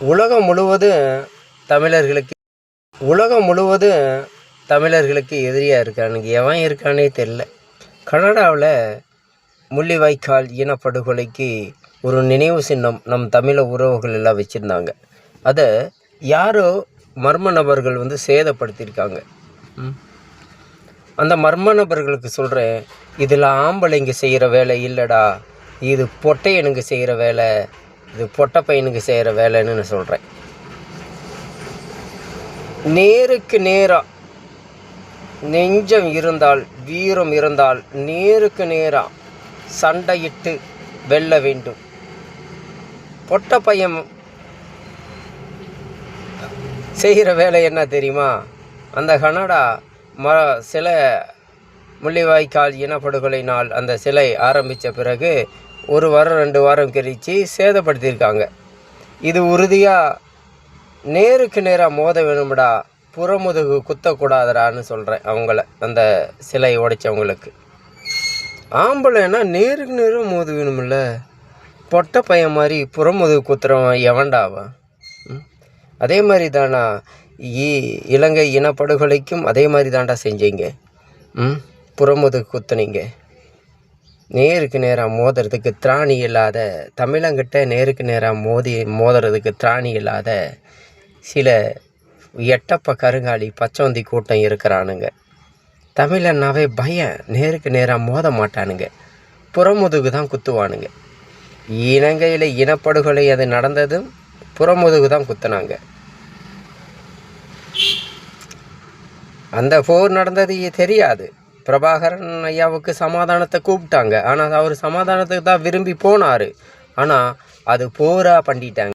உலகம் முழுவதும் தமிழர்களுக்கு உலகம் முழுவதும் தமிழர்களுக்கு எதிரியாக இருக்கானுங்க. எவன் இருக்கானே தெரில கனடாவில் முள்ளிவாய்க்கால் இனப்படுகொலைக்கு ஒரு நினைவு சின்னம் நம் தமிழ உறவுகள் எல்லாம் வச்சுருந்தாங்க. அதை யாரோ மர்ம நபர்கள் வந்து சேதப்படுத்தியிருக்காங்க. அந்த மர்ம நபர்களுக்கு சொல்கிறேன் இதில் ஆம்பளைங்க செய்கிற வேலை இல்லைடா. இது பொட்டையனுங்க செய்கிற வேலை. இது பொட்ட பையனுக்கு செய்கிற வேலைன்னு நான் சொல்கிறேன் நேருக்கு நேராக நெஞ்சம் இருந்தால் வீரம் இருந்தால் நேருக்கு நேராக சண்டையிட்டு வெல்ல வேண்டும். பொட்ட பையன் செய்கிற வேலை என்ன தெரியுமா? அந்த கனடா ம சில முள்ளிவாய்க்கால் இனப்படுகொலை நாள் அந்த சிலை ஆரம்பித்த பிறகு ஒரு வாரம் ரெண்டு வாரம் கழித்து சேதப்படுத்தியிருக்காங்க. இது உறுதியாக நேருக்கு நேராக மோத வேணும்டா புறமுதுகு குத்தக்கூடாதுடான்னு சொல்கிறேன் அவங்கள அந்த சிலை உடைச்சவங்களுக்கு. ஆம்பளைன்னா நேருக்கு நேரம் மோத வேணுமில்ல பொட்டை பையன் மாதிரி புறமுதுகு குத்துறவன் எவன்டாவா ம்? அதே மாதிரி தானா இ இலங்கை இனப்படுகொலைக்கும் அதே மாதிரி தாண்டா செஞ்சீங்க. ம்? புறமுதுகு குத்துனீங்க. நேருக்கு நேராக மோதுறதுக்கு திராணி இல்லாத தமிழங்கிட்ட நேருக்கு நேராக மோதி மோதுறதுக்கு திராணி இல்லாத சில எட்டப்ப கருங்காலி பச்சோந்தி கூட்டம் இருக்கிறானுங்க. தமிழன்னாவே பயம் நேருக்கு நேராக மோத மாட்டானுங்க. புறமுதுகு தான் குத்துவானுங்க. இலங்கையில் இனப்படுகொலை அது நடந்ததும் புறமுதுகு தான் குத்துனாங்க. அந்த போர் நடந்தது தெரியாது. பிரபாகரன் ஐயாவுக்கு சமாதானத்தை கூப்பிட்டாங்க. ஆனால் அவர் சமாதானத்துக்கு தான் விரும்பி போனார். ஆனால் அது போராக பண்ணிட்டாங்க.